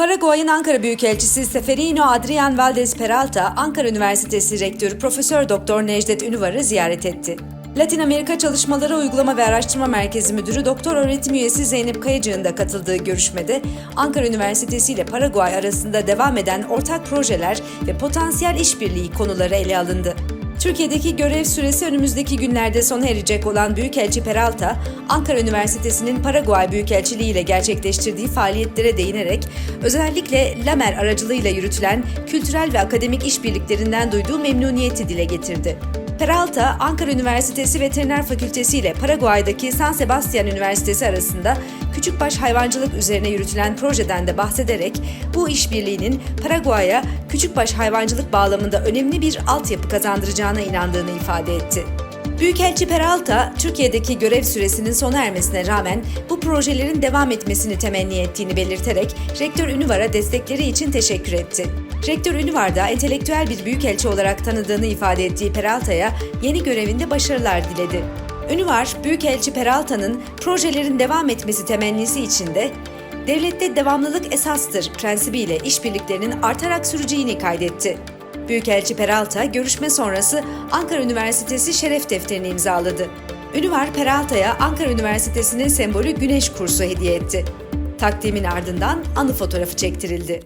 Paraguay'ın Ankara Büyükelçisi Seferino Adrian Valdez Peralta, Ankara Üniversitesi Rektörü Profesör Doktor Necdet Ünüvar'ı ziyaret etti. Latin Amerika Çalışmaları Uygulama ve Araştırma Merkezi Müdürü Doktor Öğretim Üyesi Zeynep Kayacı'nın da katıldığı görüşmede Ankara Üniversitesi ile Paraguay arasında devam eden ortak projeler ve potansiyel işbirliği konuları ele alındı. Türkiye'deki görev süresi önümüzdeki günlerde sona erecek olan Büyükelçi Peralta, Ankara Üniversitesi'nin Paraguay Büyükelçiliği ile gerçekleştirdiği faaliyetlere değinerek özellikle Lamer aracılığıyla yürütülen kültürel ve akademik işbirliklerinden duyduğu memnuniyeti dile getirdi. Peralta, Ankara Üniversitesi Veteriner Fakültesi ile Paraguay'daki San Sebastian Üniversitesi arasında küçükbaş hayvancılık üzerine yürütülen projeden de bahsederek bu işbirliğinin Paraguay'a küçükbaş hayvancılık bağlamında önemli bir altyapı kazandıracağına inandığını ifade etti. Büyükelçi Peralta, Türkiye'deki görev süresinin sona ermesine rağmen bu projelerin devam etmesini temenni ettiğini belirterek Rektör Ünüvar'a destekleri için teşekkür etti. Rektör Ünüvar da entelektüel bir büyükelçi olarak tanıdığını ifade ettiği Peralta'ya yeni görevinde başarılar diledi. Ünüvar, Büyükelçi Peralta'nın projelerin devam etmesi temennisi içinde devlette devamlılık esastır prensibiyle işbirliklerinin artarak süreceğini kaydetti. Büyükelçi Peralta görüşme sonrası Ankara Üniversitesi şeref defterini imzaladı. Ünüvar Peralta'ya Ankara Üniversitesi'nin sembolü güneş kursu hediye etti. Takdimin ardından anı fotoğrafı çektirildi.